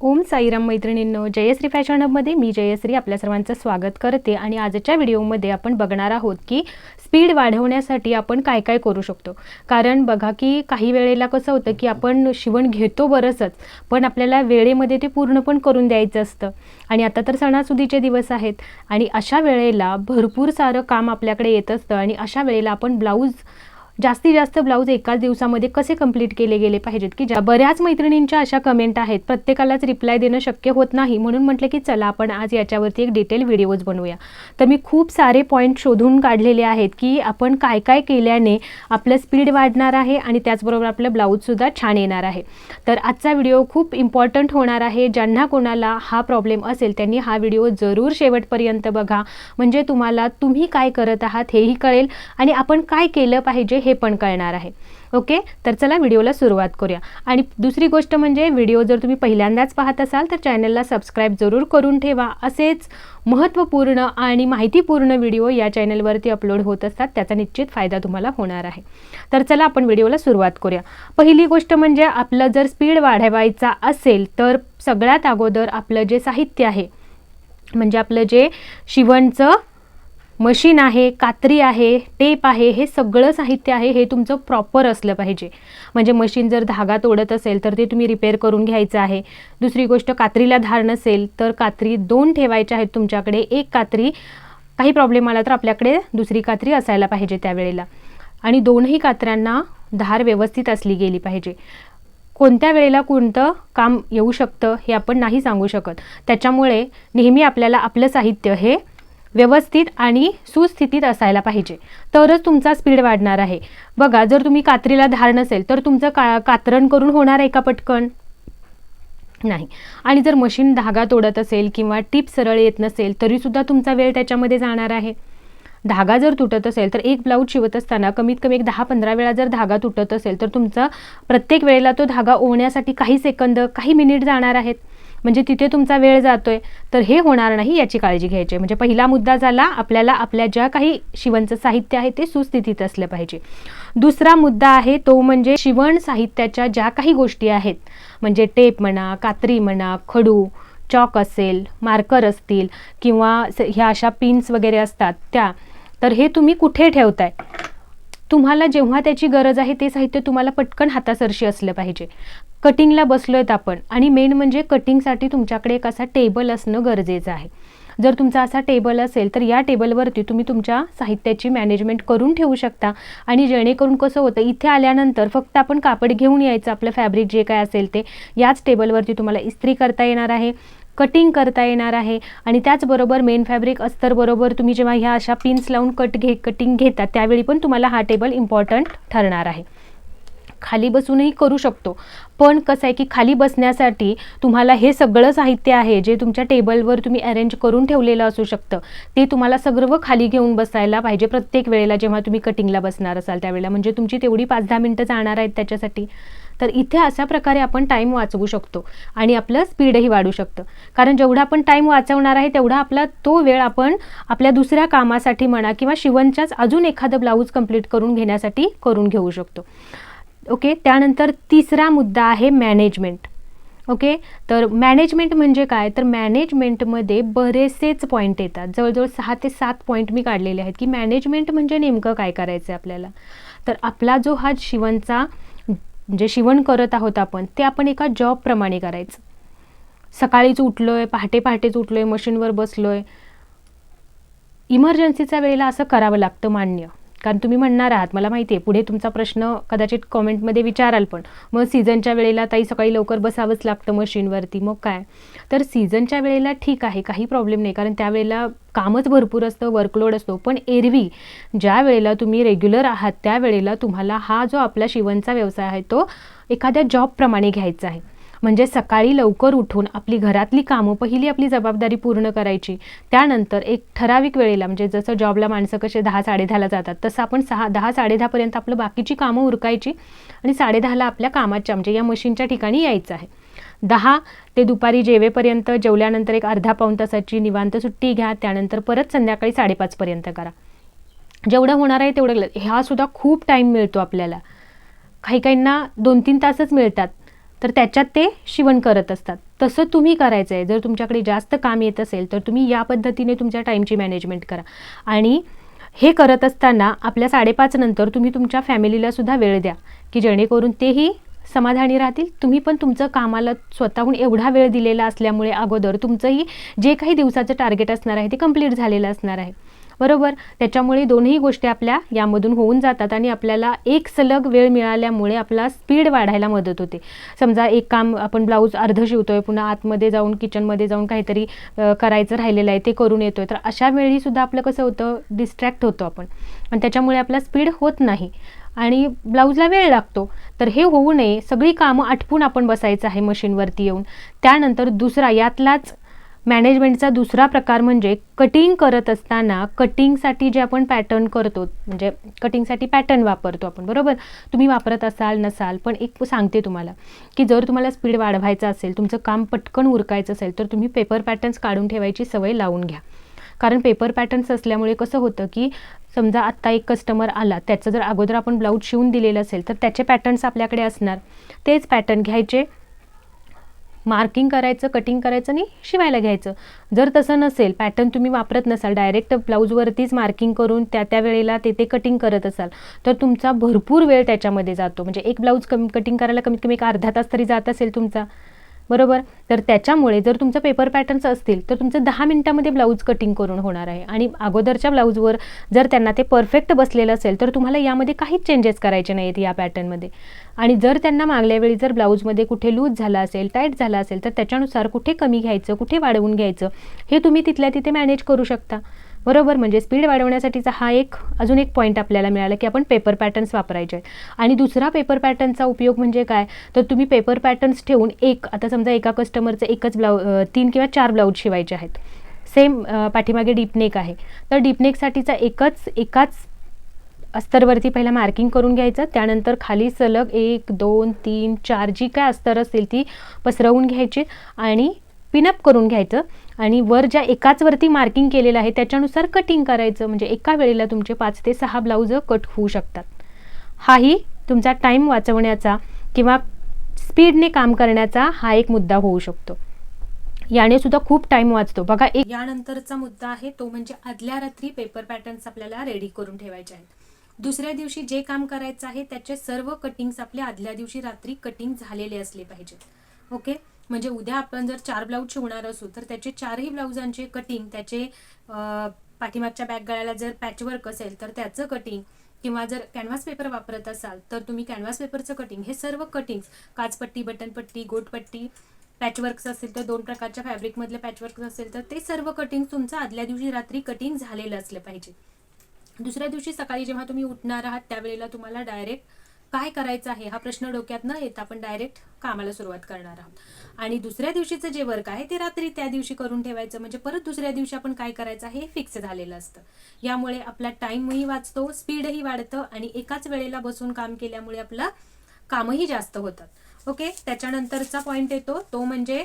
ओम साईराम मैत्रिणींनो जयश्री फॅशन हबमध्ये मी जयश्री आपल्या सर्वांचं स्वागत करते आणि आजच्या व्हिडिओमध्ये आपण बघणार आहोत की स्पीड वाढवण्यासाठी आपण काय काय करू शकतो. कारण बघा की काही वेळेला कसं होतं की आपण शिवण घेतो बरंचच पण आपल्याला वेळेमध्ये ते पूर्ण पण करून द्यायचं असतं. आणि आता तर सणासुदीचे दिवस आहेत आणि अशा वेळेला भरपूर सारं काम आपल्याकडे येत असतं आणि अशा वेळेला आपण ब्लाऊज जास्तीत जास्त ब्लाऊज एकाच दिवसामध्ये कसे कंप्लीट केले गेले पाहिजेत? की ज्या बऱ्याच मैत्रिणींच्या अशा कमेंट आहेत प्रत्येकालाच रिप्लाय देणं शक्य होत नाही. म्हणून म्हटलं की चला आपण आज याच्यावरती एक डिटेल व्हिडिओज बनवूया. तर मी खूप सारे पॉईंट शोधून काढलेले आहेत की आपण काय काय केल्याने आपलं स्पीड वाढणार आहे आणि त्याचबरोबर आपलं ब्लाऊजसुद्धा छान येणार आहे. तर आजचा व्हिडिओ खूप इम्पॉर्टंट होणार आहे. ज्यांना कोणाला हा प्रॉब्लेम असेल त्यांनी हा व्हिडिओ जरूर शेवटपर्यंत बघा. म्हणजे तुम्हाला तुम्ही काय करत आहात हेही कळेल. आणि आपण काय केलं पाहिजे हे पण कळणार आहे. ओके? तर चला व्हिडिओला सुरुवात करूया. आणि दुसरी गोष्ट म्हणजे व्हिडिओ जर तुम्ही पहिल्यांदाच पाहत असाल तर चॅनलला सबस्क्राईब जरूर करून ठेवा. असेच महत्त्वपूर्ण आणि माहितीपूर्ण व्हिडिओ या चॅनलवरती अपलोड होत असतात त्याचा निश्चित फायदा तुम्हाला होणार आहे. तर चला आपण व्हिडिओला सुरुवात करूया. पहिली गोष्ट म्हणजे आपलं जर स्पीड वाढवायचा असेल तर सगळ्यात अगोदर आपलं जे साहित्य आहे म्हणजे आपलं जे शिवणचं मशीन आहे कात्री आहे टेप आहे हे सगळं साहित्य आहे हे तुमचं प्रॉपर असलं पाहिजे. म्हणजे मशीन जर धागा तोडत असेल तर ते तुम्ही रिपेअर करून घ्यायचं आहे. दुसरी गोष्ट कात्रीला धार नसेल तर कात्री दोन ठेवायच्या आहेत तुमच्याकडे. एक कात्री काही प्रॉब्लेम आला तर आपल्याकडे दुसरी कात्री असायला पाहिजे त्यावेळेला. आणि दोनही कात्र्यांना धार व्यवस्थित असली गेली पाहिजे. कोणत्या वेळेला कोणतं काम येऊ शकतं हे आपण नाही सांगू शकत. त्याच्यामुळे नेहमी आपल्याला आपलं साहित्य हे व्यवस्थित आणि सुस्थितीत असायला पाहिजे. तरच तुमचा स्पीड वाढणार आहे. बघा जर तुम्ही कात्रीला धार नसेल तर तुमचं का कात्रण करून होणार आहे का पटकन? नाही. आणि जर मशीन धागा तोडत असेल किंवा टीप सरळ येत नसेल तरीसुद्धा तुमचा वेळ त्याच्यामध्ये जाणार आहे. धागा जर तुटत असेल तर एक ब्लाऊज शिवत असताना कमीत कमी एक दहा पंधरा वेळा जर धागा तुटत असेल तर तुमचा प्रत्येक वेळेला तो धागा ओवण्यासाठी काही सेकंद काही मिनिट जाणार आहेत. म्हणजे तिथे तुमचा वेळ जातोय तर हे होणार नाही याची काळजी घ्यायची. म्हणजे पहिला मुद्दा झाला आपल्याला आपल्या ज्या काही शिवणचं साहित्य आहे ते सुस्थितीत असलं पाहिजे. दुसरा मुद्दा आहे तो म्हणजे शिवण साहित्याच्या ज्या काही गोष्टी आहेत म्हणजे टेप म्हणा कात्री म्हणा खडू चॉक असेल मार्कर असतील किंवा ह्या अशा पिन्स वगैरे असतात त्या तर हे तुम्ही कुठे ठेवताय? तुम्हाला जेव्हा त्याची गरज आहे ते साहित्य तुम्हाला पटकन हातासरशी असलं पाहिजे. कटिंगला बसलो आहेत आपण आणि मेन म्हणजे कटिंगसाठी तुमच्याकडे एक असा टेबल असणं गरजेचं आहे. जर तुमचा असा टेबल असेल तर या टेबलवरती तुम्ही तुमच्या साहित्याची मॅनेजमेंट करून ठेवू शकता आणि जेणेकरून कसं होतं इथे आल्यानंतर फक्त आपण कापड घेऊन यायचं आपलं फॅब्रिक जे काय असेल ते. याच टेबलवरती तुम्हाला इस्त्री करता येणार आहे. कटिंग करता येणार आहे. आणि त्याचबरोबर मेन फॅब्रिक अस्तरबरोबर तुम्ही जेव्हा ह्या अशा पिन्स लावून कट घे कटिंग घेता त्यावेळी पण तुम्हाला हा टेबल इम्पॉर्टंट ठरणार आहे. खाली बसूनही करू शकतो. पण कसं आहे की खाली बसण्यासाठी तुम्हाला हे सगळं साहित्य आहे जे तुमच्या टेबलवर तुम्ही अरेंज करून ठेवलेलं असू शकतं. ते तुम्हाला सगळं खाली घेऊन बसायला पाहिजे प्रत्येक वेळेला जेव्हा तुम्ही कटिंगला बसणार असाल त्यावेळेला. म्हणजे तुमची तेवढी पाच दहा मिनटं जाणार आहेत त्याच्यासाठी. तर इथे अशा प्रकारे आपण टाईम वाचवू शकतो. आणि आपलं स्पीडही वाढू शकतं. कारण जेवढा आपण टाईम वाचवणार आहे तेवढा आपला तो वेळ आपण आपल्या दुसऱ्या कामासाठी म्हणा किंवा शिवणच्याच अजून एखादं ब्लाऊज कंप्लीट करून घेण्यासाठी करून घेऊ शकतो. ओके त्यानंतर तिसरा मुद्दा आहे मॅनेजमेंट ओके तर मॅनेजमेंट म्हणजे काय? तर मॅनेजमेंटमध्ये बरेचसेच पॉईंट येतात. जवळजवळ सहा ते सात पॉईंट मी काढलेले आहेत की मॅनेजमेंट म्हणजे नेमकं काय करायचं आहे आपल्याला? तर आपला जो हा शिवणचा जे शिवण करत आहोत आपण ते आपण एका जॉबप्रमाणे करायचं. सकाळीच उठलो आहे पहाटे पहाटेच उठलो आहे मशीनवर बसलो आहे इमर्जन्सीच्या वेळेला असं करावं लागतं मान्य. कारण तुम्ही म्हणणार आहात मला माहिती आहे. पुढे तुमचा प्रश्न कदाचित कॉमेंटमध्ये विचाराल पण. मग सीझनच्या वेळेला ताई सकाळी लवकर बसावंच लागतं मशीनवरती मग काय? तर सीझनच्या वेळेला ठीक आहे काही प्रॉब्लेम नाही. कारण त्यावेळेला कामच भरपूर असतं वर्कलोड असतो. पण एरवी ज्या वेळेला तुम्ही रेग्युलर आहात त्यावेळेला तुम्हाला हा जो आपला शिवणचा व्यवसाय आहे तो एखाद्या जॉबप्रमाणे घ्यायचा आहे. म्हणजे सकाळी लवकर उठून आपली घरातली कामं पहिली आपली जबाबदारी पूर्ण करायची. त्यानंतर एक ठराविक वेळेला म्हणजे जसं जॉबला माणसं कसे दहा साडेदहाला जातात तसं आपण सहा दहा साडेदहापर्यंत आपलं बाकीची कामं उरकायची आणि साडेदहाला आपल्या कामाच्या म्हणजे या मशीनच्या ठिकाणी यायचं आहे. दहा ते दुपारी जेवेपर्यंत जेवल्यानंतर एक अर्धा पाऊन तासाची निवांत सुट्टी घ्या त्यानंतर परत संध्याकाळी साडेपाचपर्यंत करा. जेवढं होणार आहे तेवढं हा सुद्धा खूप टाईम मिळतो आपल्याला. काही काहींना दोन तीन तासच मिळतात. तर त्याच्यात ते शिवण करत असतात. तसं तुम्ही करायचं आहे जर तुमच्याकडे जास्त काम येत असेल तर तुम्ही या पद्धतीने तुमच्या टाईमची मॅनेजमेंट करा. आणि हे करत असताना आपल्या साडेपाच नंतर तुम्ही तुमच्या फॅमिलीला सुद्धा वेळ द्या की जेणेकरून तेही समाधानी राहतील. तुम्ही पण तुमचं कामाला स्वतःहून एवढा वेळ दिलेला असल्यामुळे अगोदर तुमचंही जे काही दिवसाचं टार्गेट असणार आहे ते कंप्लीट झालेलं असणार आहे. बरोबर? त्याच्यामुळे दोन्ही गोष्टी आपल्या यामधून होऊन जातात आणि आपल्याला एक सलग वेळ मिळाल्यामुळे आपला स्पीड वाढायला मदत होते. समजा एक काम आपण ब्लाऊज अर्ध शिवतोय पुन्हा आतमध्ये जाऊन किचनमध्ये जाऊन काहीतरी करायचं राहिलेलं आहे ते करून येतोय तर अशा वेळी सुद्धा आपलं कसं होतं? डिस्ट्रॅक्ट होतो आपण. आणि त्याच्यामुळे आपला स्पीड होत नाही. आणि ब्लाऊजला वेळ लागतो. तर हे होऊ नये. सगळी कामं आटपून आपण बसायचं आहे मशीनवरती येऊन. त्यानंतर दुसरा यातलाच मॅनेजमेंटचा दुसरा प्रकार म्हणजे कटिंग करत असताना कटिंगसाठी जे आपण पॅटर्न करतो म्हणजे कटिंगसाठी पॅटर्न वापरतो आपण बरोबर? तुम्ही वापरत असाल नसाल पण एक सांगते तुम्हाला की जर तुम्हाला स्पीड वाढवायचं असेल तुमचं काम पटकन उरकायचं असेल तर तुम्ही पेपर पॅटर्न्स काढून ठेवायची सवय लावून घ्या. कारण पेपर पॅटर्न्स असल्यामुळे कसं होतं की समजा आत्ता एक कस्टमर आला त्याचं जर अगोदर आपण ब्लाऊज शिवून दिलेलं असेल तर त्याचे पॅटर्न्स आपल्याकडे असणार. तेच पॅटर्न घ्यायचे मार्किंग करायचं कटिंग करायचं आणि शिवायला घ्यायचं. जर तसं नसेल पॅटर्न तुम्ही वापरत नसाल डायरेक्ट ब्लाऊजवरतीच मार्किंग करून त्या त्या वेळेला ते ते कटिंग करत असाल तर तुमचा भरपूर वेळ त्याच्यामध्ये जातो. म्हणजे एक ब्लाऊज कमी कटिंग करायला कमीत कमी एक अर्धा तास तरी जात असेल तुमचा. बरोबर? तर त्याच्यामुळे जर तुमचं पेपर पॅटर्न्स असतील तर तुमचं दहा मिनिटामध्ये ब्लाऊज कटिंग करून होणार आहे. आणि अगोदरच्या ब्लाऊजवर जर त्यांना ते परफेक्ट बसलेलं असेल तर तुम्हाला यामध्ये काहीच चेंजेस करायचे नाहीत या पॅटर्नमध्ये आणि जर त्यांना मागल्या वेळी जर ब्लाऊजमध्ये कुठे लूज झाला असेल टाईट झाला असेल तर त्याच्यानुसार कुठे कमी घ्यायचं कुठे वाढवून घ्यायचं हे तुम्ही तिथल्या तिथे मॅनेज करू शकता. बरोबर म्हणजे स्पीड वाढवण्यासाठीचा हा एक अजून एक पॉईंट आपल्याला मिळाला की आपण पेपर पॅटर्न्स वापरायचे. आहेत आणि दुसरा पेपर पॅटर्नचा उपयोग म्हणजे काय? तर तुम्ही पेपर पॅटर्न्स ठेवून एक आता समजा एका कस्टमरचं एकच ब्लाऊ तीन किंवा चार ब्लाऊज शिवायचे आहेत. सेम पाठीमागे डीपनेक आहे. तर डीपनेकसाठीचा एकच एकाच अस्तरवरती पहिला मार्किंग करून घ्यायचं. त्यानंतर खाली सलग एक दोन तीन चार जी काय अस्तर असतील ती पसरवून घ्यायची आणि पिनअप करून घ्यायचं. आणि वर ज्या एकाच वरती मार्किंग केलेलं आहे त्याच्यानुसार कटिंग करायचं. म्हणजे एका वेळेला तुमचे पाच ते सहा ब्लाऊज कट होऊ शकतात. हाही तुमचा टाईम वाचवण्याचा किंवा स्पीडने काम करण्याचा हा एक मुद्दा होऊ शकतो. याने सुद्धा खूप टाइम वाचतो. बघा एक यानंतरचा मुद्दा आहे तो म्हणजे आदल्या रात्री पेपर पॅटर्न्स आपल्याला रेडी करून ठेवायचे आहेत. दुसऱ्या दिवशी जे काम करायचं आहे त्याचे सर्व कटिंग्स आपले आदल्या दिवशी रात्री कटिंग झालेले असले पाहिजेत. ओके म्हणजे उद्या आपण जर चार ब्लाऊज शिवणार असू तर त्याचे चारही ब्लाऊजांचे कटिंग त्याचे पाठीमागच्या बॅक गळ्याला जर पॅचवर्क असेल तर त्याचं कटिंग किंवा जर कॅनव्हास पेपर वापरत असाल तर तुम्ही कॅनव्हास पेपरचं कटिंग हे सर्व कटिंग्स काचपट्टी बटनपट्टी गोटपट्टी पॅचवर्क्स असेल तर दोन प्रकारच्या फॅब्रिकमधले पॅचवर्क्स असेल तर ते सर्व कटिंग तुमचं आदल्या दिवशी रात्री कटिंग झालेलं असलं पाहिजे. दुसऱ्या दिवशी सकाळी जेव्हा तुम्ही उठणार आहात त्यावेळेला तुम्हाला डायरेक्ट काय करायचं आहे हा प्रश्न डोक्यात न येता आपण डायरेक्ट कामाला सुरुवात करणार आहोत. आणि दुसऱ्या दिवशीचं जे वर्क आहे ते रात्री त्या दिवशी करून ठेवायचं. म्हणजे परत दुसऱ्या दिवशी आपण काय करायचं आहे हे फिक्स झालेलं असतं. यामुळे आपला टाईमही वाचतो स्पीडही वाढतं आणि एकाच वेळेला बसून काम केल्यामुळे आपलं कामही जास्त होतात ओके त्याच्यानंतरचा पॉईंट येतो. तो म्हणजे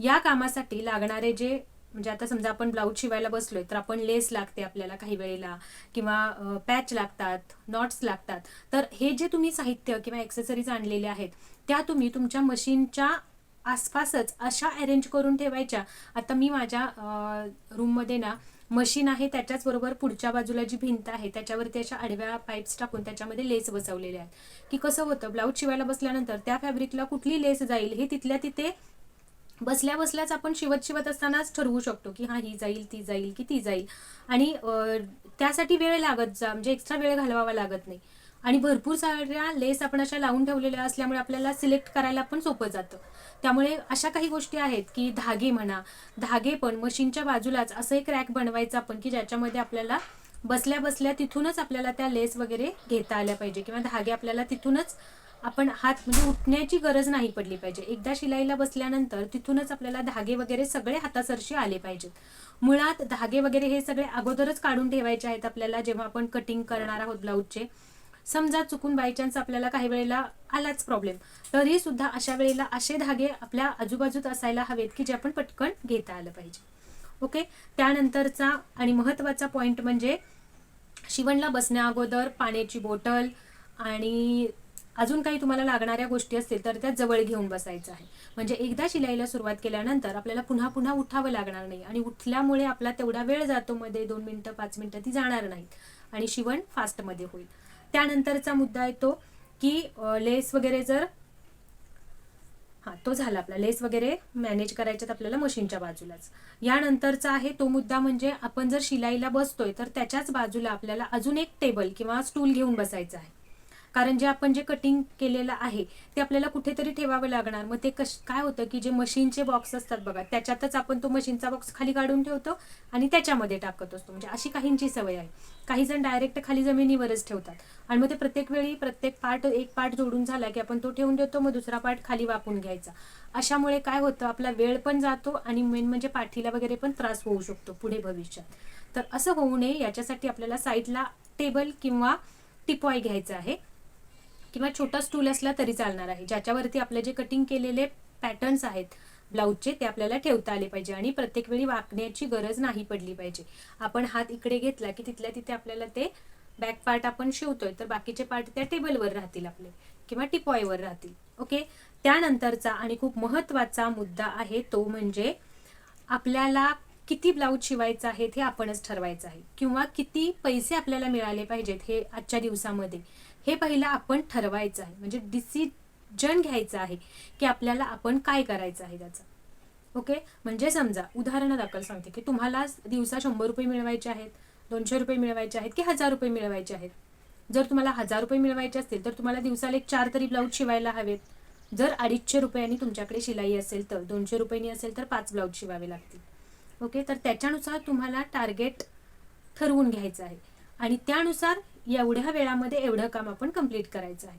या कामासाठी लागणारे जे म्हणजे आता समजा आपण ब्लाऊज शिवायला बसलोय तर आपण लेस लागते आपल्याला काही वेळेला किंवा पॅच लागतात नॉट्स लागतात. तर हे जे तुम्ही साहित्य किंवा ॲक्सेसरीज आणलेले आहेत त्या तुम्ही तुमच्या मशीनच्या आसपासच अशा अरेंज करून ठेवायच्या. आता मी माझ्या रूममध्ये ना मशीन आहे त्याच्याच बरोबर पुढच्या बाजूला जी भिंत आहे त्याच्यावरती अशा आडव्या पाईप्स टाकून त्याच्यामध्ये लेस बसवलेल्या आहेत. की कसं होतं ब्लाऊज शिवायला बसल्यानंतर त्या फॅब्रिकला कुठली लेस जाईल हे तिथल्या तिथे बसल्या बसल्याच आपण शिवत शिवत असतानाच ठरवू शकतो की हा ही जाईल ती जाईल की ती जाईल. आणि त्यासाठी वेळ लागत जा म्हणजे एक्स्ट्रा वेळ घालवावा लागत नाही. आणि भरपूर साऱ्या लेस आपण अशा लावून ठेवलेल्या असल्यामुळे आपल्याला सिलेक्ट करायला पण सोपं जातं. त्यामुळे अशा काही गोष्टी आहेत की धागे म्हणा धागे पण मशीनच्या बाजूलाच असं एक रॅक बनवायचं आपण की ज्याच्यामध्ये आपल्याला बसल्या बसल्या तिथूनच आपल्याला त्या लेस वगैरे घेता आल्या पाहिजे किंवा धागे आपल्याला तिथूनच आपण हात म्हणजे उठण्याची गरज नाही पडली पाहिजे. एकदा शिलाईला बसल्यानंतर तिथूनच आपल्याला धागे वगैरे सगळे हातासरशी आले पाहिजेत. मुळात धागे वगैरे हे सगळे अगोदरच काढून ठेवायचे आहेत आपल्याला जेव्हा आपण कटिंग करणार आहोत ब्लाऊजचे समजा चुकून बाय चान्स आपल्याला काही वेळेला आलाच प्रॉब्लेम तरी सुद्धा अशा वेळेला असे धागे आपल्या आजूबाजूत असायला हवेत की जे आपण पटकन घेता आलं पाहिजे. ओके त्यानंतरचा आणि महत्त्वाचा पॉईंट म्हणजे शिवणला बसण्या अगोदर पाण्याची बॉटल आणि अजून काही तुम्हाला लागणाऱ्या गोष्टी असतील तर त्या जवळ घेऊन बसायचं आहे. म्हणजे एकदा शिलाईला सुरुवात केल्यानंतर आपल्याला पुन्हा पुन्हा उठावं लागणार नाही आणि उठल्यामुळे आपला तेवढा वेळ जातो मध्ये दोन मिनटं पाच मिनटं ती जाणार नाहीत. आणि शिवण फास्टमध्ये होईल. त्यानंतरचा मुद्दा येतो की लेस वगैरे जर हा तो झाला आपला. लेस वगैरे मॅनेज करायच्यात आपल्याला मशीनच्या बाजूलाच. यानंतरचा आहे तो मुद्दा म्हणजे आपण जर शिलाईला बसतोय तर त्याच्याच बाजूला आपल्याला अजून एक टेबल किंवा स्टूल घेऊन बसायचा आहे. कारण जे आपण जे कटिंग केलेलं आहे ते आपल्याला कुठेतरी ठेवावं लागणार. मग ते कश काय होतं की जे मशीनचे बॉक्स असतात बघा त्याच्यातच आपण तो मशीनचा बॉक्स खाली काढून ठेवतो आणि त्याच्यामध्ये टाकत असतो. म्हणजे अशी काहींची सवय आहे. काही जण डायरेक्ट खाली जमिनीवरच ठेवतात. आणि मग ते प्रत्येक वेळी प्रत्येक पार्ट एक पार्ट जोडून झाला की आपण तो ठेवून देतो मग दुसरा पार्ट खाली वापून घ्यायचा. अशामुळे काय होतं आपला वेळ पण जातो आणि मेन म्हणजे पाठीला वगैरे पण त्रास होऊ शकतो पुढे भविष्यात. तर असं होऊ नये याच्यासाठी आपल्याला साईडला टेबल किंवा टिपॉय घ्यायचं आहे. किंवा छोटा स्टूल असला तरी चालणार आहे. ज्याच्यावरती आपले जे कटिंग केलेले पॅटर्न्स आहेत ब्लाऊजचे ते आपल्याला ठेवता आले पाहिजे आणि प्रत्येक वेळी वाकण्याची गरज नाही पडली पाहिजे. आपण हात इकडे घेतला की तिथल्या तिथे आपल्याला ते बॅक पार्ट आपण शिवतोय तर बाकीचे पार्ट त्या टेबलवर राहतील आपले किंवा टिपॉयवर राहतील. ओके? त्यानंतरचा आणि खूप महत्त्वाचा मुद्दा आहे तो म्हणजे आपल्याला किती ब्लाऊज शिवायचा आहे हे आपणच ठरवायचं आहे. किंवा किती पैसे आपल्याला मिळाले पाहिजेत हे आजच्या दिवसामध्ये. हे पहिलं आपण ठरवायचं आहे. म्हणजे डिसिजन घ्यायचं आहे की आपल्याला आपण काय करायचं आहे त्याचं. ओके म्हणजे समजा उदाहरणादाखल सांगते की तुम्हाला दिवसा शंभर रुपये मिळवायचे आहेत दोनशे रुपये मिळवायचे आहेत की हजार रुपये मिळवायचे आहेत. जर तुम्हाला हजार रुपये मिळवायचे असतील तर तुम्हाला दिवसाला एक चार तरी ब्लाऊज शिवायला हवेत. जर अडीचशे रुपयांनी तुमच्याकडे शिलाई असेल तर दोनशे रुपयांनी असेल तर पाच ब्लाऊज शिवावे लागतील. ओके तर त्याच्यानुसार तुम्हाला टार्गेट ठरवून घ्यायचं आहे. आणि त्यानुसार एवढ्या वेळामध्ये एवढं काम आपण कंप्लीट करायचं आहे.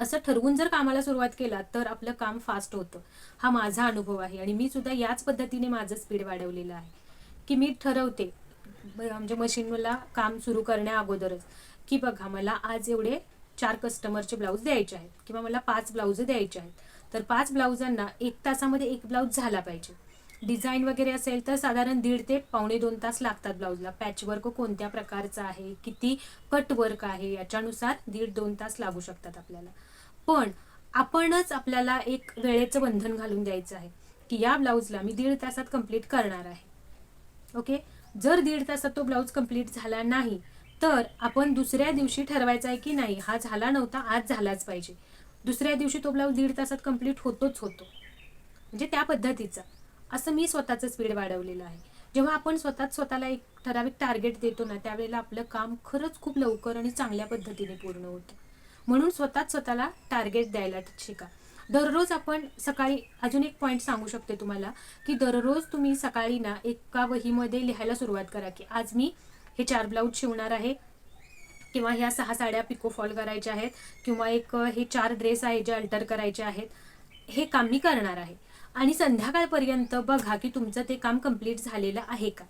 असं ठरवून जर कामाला सुरुवात केला तर आपलं काम फास्ट होतं. हा माझा अनुभव आहे आणि मी सुद्धा याच पद्धतीने माझं स्पीड वाढवलेलं आहे. की मी ठरवते म्हणजे म्हणजे मशीनला काम सुरू करण्या अगोदरच की बघा मला आज एवढे चार कस्टमरचे ब्लाऊज द्यायचे आहेत किंवा मला पाच ब्लाऊज द्यायचे आहेत. तर पाच ब्लाऊजांना एक तासामध्ये एक ब्लाऊज झाला पाहिजे. डिझाईन वगैरे असेल तर साधारण दीड ते पावणे दोन तास लागतात ब्लाऊजला. पॅच वर्क कोणत्या प्रकारचा आहे? किती कट वर्क आहे? याच्यानुसार दीड दोन तास लागू शकतात आपल्याला. पण आपणच आपल्याला एक वेळेचं बंधन घालून द्यायचं आहे की या ब्लाऊजला मी दीड तासात कंप्लीट करणार आहे. ओके? जर दीड तासात तो ब्लाऊज कंप्लीट झाला नाही तर आपण दुसऱ्या दिवशी ठरवायचा आहे की नाही हा झाला नव्हता आज झालाच पाहिजे. दुसऱ्या दिवशी तो ब्लाऊज दीड तासात कंप्लीट होतोच होतो. म्हणजे त्या पद्धतीचा. असं मी स्वतःचं स्पीड वाढवलेलं आहे. जेव्हा आपण स्वतःच स्वतःला एक ठराविक टार्गेट देतो ना त्यावेळेला आपलं काम खरंच खूप लवकर आणि चांगल्या पद्धतीने पूर्ण होतं. म्हणून स्वतःच स्वतःला टार्गेट द्यायला शिका. दररोज आपण सकाळी अजून एक पॉईंट सांगू शकते तुम्हाला की दररोज तुम्ही सकाळी ना एका वहीमध्ये लिहायला सुरुवात करा की आज मी हे चार ब्लाऊज शिवणार आहे किंवा ह्या सहा साड्या पिको फॉल करायच्या आहेत किंवा एक हे चार ड्रेस आहे जे अल्टर करायचे आहेत हे काम मी करणार आहे. आणि संध्याकाळपर्यंत बघा की तुमचं ते काम कंप्लीट झालेलं आहे का?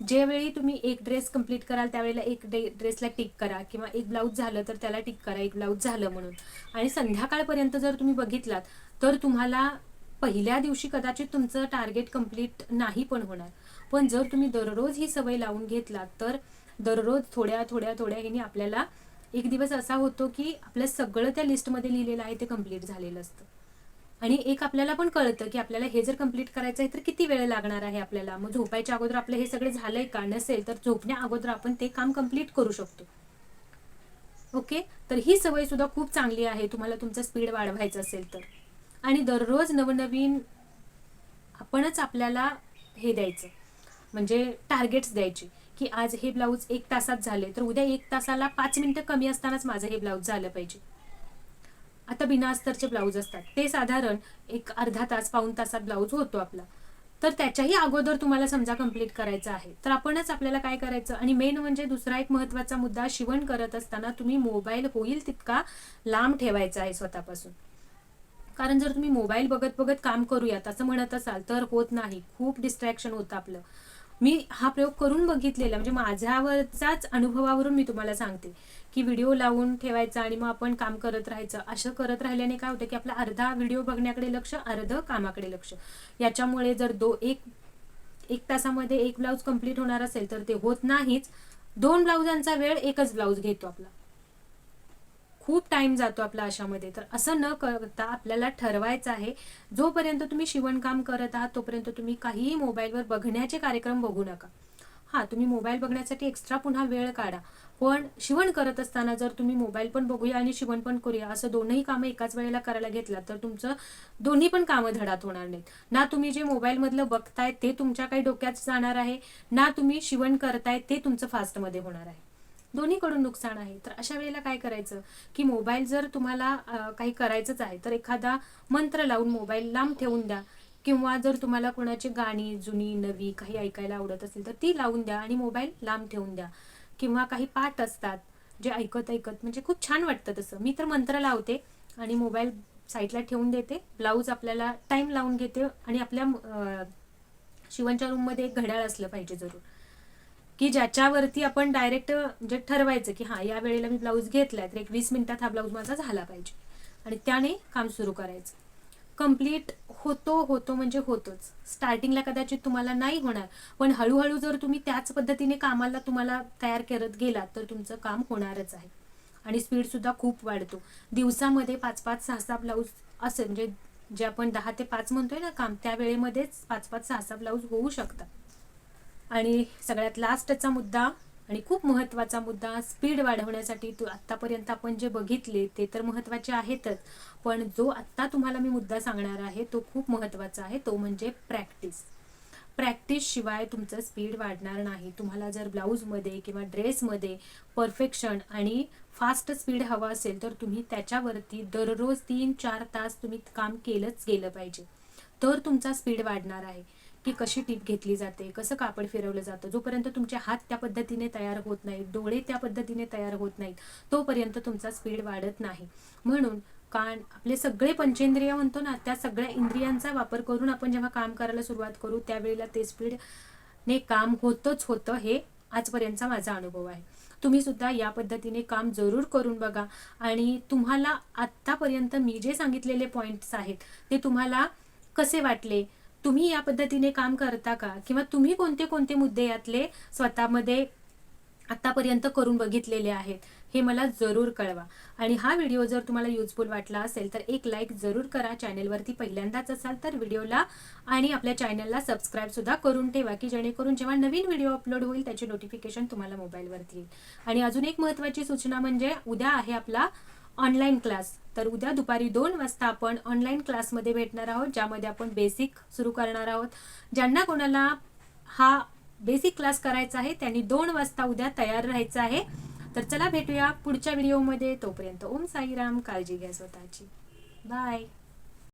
ज्यावेळी तुम्ही एक ड्रेस कंप्लीट कराल त्यावेळेला एक डे ड्रेसला टिक करा किंवा एक ब्लाऊज झालं तर त्याला टिक करा एक ब्लाऊज झालं म्हणून. आणि संध्याकाळपर्यंत जर तुम्ही बघितलात तर तुम्हाला पहिल्या दिवशी कदाचित तुमचं टार्गेट कंप्लीट नाही पण होणार. पण जर तुम्ही दररोज ही सवय लावून घेतलात तर दररोज थोड्या थोड्या थोड्या ह्यानी आपल्याला एक दिवस असा होतो की आपलं सगळं त्या लिस्टमध्ये लिहिलेलं आहे ते कंप्लीट झालेलं असतं. आणि एक आपल्याला पण कळतं की आपल्याला हे जर कंप्लीट करायचं आहे तर किती वेळ लागणार आहे आपल्याला? मग झोपायच्या अगोदर आपलं हे सगळं झालंय का नसेल तर झोपण्या अगोदर आपण ते काम कंप्लीट करू शकतो. ओके तर ही सवय सुद्धा खूप चांगली आहे. तुम्हाला तुमचा स्पीड वाढवायचा असेल तर. आणि दररोज नवनवीन आपणच आपल्याला हे द्यायचं. म्हणजे टार्गेट्स द्यायचे. की आज हे ब्लाऊज एक तासात झाले तर उद्या एक तासाला पाच मिनिटं कमी असतानाच माझं हे ब्लाऊज झालं पाहिजे. आता बिना अस्तरचे ब्लाऊज असतात. ते साधारण एक अर्धा तास पाऊण तासात ब्लाऊज होतो आपला. तर त्याच्याही अगोदर तुम्हाला समजा कंप्लीट करायचं आहे तर आपणच आपल्याला काय करायचं? आणि मेन म्हणजे दुसरा एक महत्त्वाचा मुद्दा शिवण करत असताना तुम्ही मोबाईल होईल तितका लांब ठेवायचा आहे स्वतःपासून. कारण जर तुम्ही मोबाईल बघत बघत काम करूयात असं म्हणत असाल तर होत नाही. खूप डिस्ट्रॅक्शन होतं आपलं. मी हा प्रयोग करून बघितलेला म्हणजे माझ्यावरचाच अनुभवावरून मी तुम्हाला सांगते की व्हिडिओ लावून ठेवायचा आणि मग आपण काम करत राहायचं. असं करत राहिल्याने काय होतं की आपला अर्धा व्हिडिओ बघण्याकडे लक्ष अर्ध कामाकडे लक्ष. याच्यामुळे जर दो एक एक तासामध्ये एक ब्लाऊज कंप्लीट होणार असेल तर ते होत नाहीच. दोन ब्लाऊजांचा वेळ एकच ब्लाऊज घेतो आपला. खूप टाइम जातो आपला अशामध्ये तर असं न करता आपल्याला ठरवायचं आहे जोपर्यंत तुम्ही शिवणकाम करत आहात तोपर्यंत तुम्ही काहीही मोबाईलवर बघण्याचे कार्यक्रम बघू नका. हां तुम्ही मोबाईल बघण्यासाठी एक्स्ट्रा पुन्हा वेळ काढा. पण शिवण करत असताना जर तुम्ही मोबाईल पण बघूया आणि शिवण पण करूया असं दोनही कामं एकाच वेळेला करायला घेतला तर तुमचं दोन्ही पण कामं धडात होणार नाहीत. ना तुम्ही जे मोबाईलमधलं बघताय ते तुमच्या काही डोक्यात जाणार आहे ना तुम्ही शिवण करताय ते तुमचं फास्टमध्ये होणार आहे. दोन्हीकडून नुकसान आहे. तर अशा वेळेला काय करायचं? की मोबाईल जर तुम्हाला काही करायचंच आहे तर एखादा मंत्र लावून मोबाईल लांब ठेवून द्या. किंवा जर तुम्हाला कोणाची गाणी जुनी नवी काही ऐकायला आवडत असेल तर ती लावून द्या आणि मोबाईल लांब ठेवून द्या. किंवा काही पाठ असतात जे ऐकत ऐकत म्हणजे खूप छान वाटतं तसं. मी तर मंत्र लावते आणि मोबाईल साईडला ठेवून देते. ब्लाऊज आपल्याला टाइम लावून घेते आणि आपल्या शिवांच्या शिवणच्या रूममध्ये एक घड्याळ असलं पाहिजे जरूर. की ज्याच्यावरती आपण डायरेक्ट म्हणजे ठरवायचं की हां या वेळेला मी ब्लाऊज घेतलाय तर एक वीस मिनिटात हा ब्लाऊज माझा झाला पाहिजे. आणि त्याने काम सुरू करायचं. कंप्लीट होतो होतो म्हणजे होतोच. स्टार्टिंगला कदाचित तुम्हाला नाही होणार. पण हळूहळू जर तुम्ही त्याच पद्धतीने कामाला तुम्हाला तयार करत गेलात तर तुमचं काम होणारच आहे. आणि स्पीड सुद्धा खूप वाढतो. दिवसामध्ये पाच पाच सहा सहा ब्लाऊज असेल म्हणजे जे आपण दहा ते पाच म्हणतोय ना काम त्या वेळेमध्येच पाच पाच सहा सहा ब्लाऊज होऊ शकतात. आणि सगळ्यात लास्टचा मुद्दा आणि खूप महत्त्वाचा मुद्दा स्पीड वाढवण्यासाठी तू आत्तापर्यंत आपण जे बघितले ते तर महत्त्वाचे आहेतच. पण जो आत्ता तुम्हाला मी मुद्दा सांगणार आहे तो खूप महत्त्वाचा आहे तो म्हणजे प्रॅक्टिस. प्रॅक्टिस शिवाय तुमचं स्पीड वाढणार नाही. तुम्हाला जर ब्लाऊजमध्ये किंवा ड्रेसमध्ये परफेक्शन आणि फास्ट स्पीड हवा असेल तर तुम्ही त्याच्यावरती दररोज तीन चार तास तुम्ही काम केलंच गेलं पाहिजे. तर तुमचा स्पीड वाढणार आहे. की कशी टीप घेतली जाते कसं कापड फिरवलं जातं जोपर्यंत तुमचे हात त्या पद्धतीने तयार होत नाहीत डोळे त्या पद्धतीने तयार होत नाहीत तोपर्यंत तुमचा स्पीड वाढत नाही. म्हणून कान आपले सगळे पंचेंद्रिय म्हणतो ना त्या सगळ्या इंद्रियांचा वापर करून आपण जेव्हा काम करायला सुरुवात करू त्यावेळेला ते स्पीडने काम होतच होतं हे आजपर्यंतचा माझा अनुभव आहे. तुम्ही सुद्धा या पद्धतीने काम जरूर करून बघा. आणि तुम्हाला आत्तापर्यंत मी जे सांगितलेले पॉईंट्स आहेत ते तुम्हाला कसे वाटले? तुम्ही या पद्धतीने काम करता का? किंवा तुम्ही कोणते कोणते मुद्दे यातले स्वतःमध्ये आतापर्यंत करून बघितलेले आहेत हे मला जरूर कळवा. आणि हा व्हिडिओ जर तुम्हाला युजफुल वाटला असेल तर एक लाईक जरूर करा चॅनेलवरती पहिल्यांदाच असाल तर व्हिडिओला. आणि आपल्या चॅनलला सबस्क्राईब सुद्धा करून ठेवा की जेणेकरून जेव्हा नवीन व्हिडिओ अपलोड होईल त्याची नोटिफिकेशन तुम्हाला मोबाईलवरती येईल. आणि अजून एक महत्त्वाची सूचना म्हणजे उद्या आहे आपला ऑनलाईन क्लास तर उद्या दुपारी दोन वाजता आपण ऑनलाईन क्लासमध्ये भेटणार आहोत ज्यामध्ये आपण बेसिक सुरू करणार आहोत. ज्यांना कोणाला हा बेसिक क्लास करायचा आहे त्यांनी दोन वाजता उद्या तयार राहायचं आहे. तर चला भेटूया पुढच्या व्हिडिओमध्ये तोपर्यंत ओम साईराम काळजी घ्या स्वतःची. बाय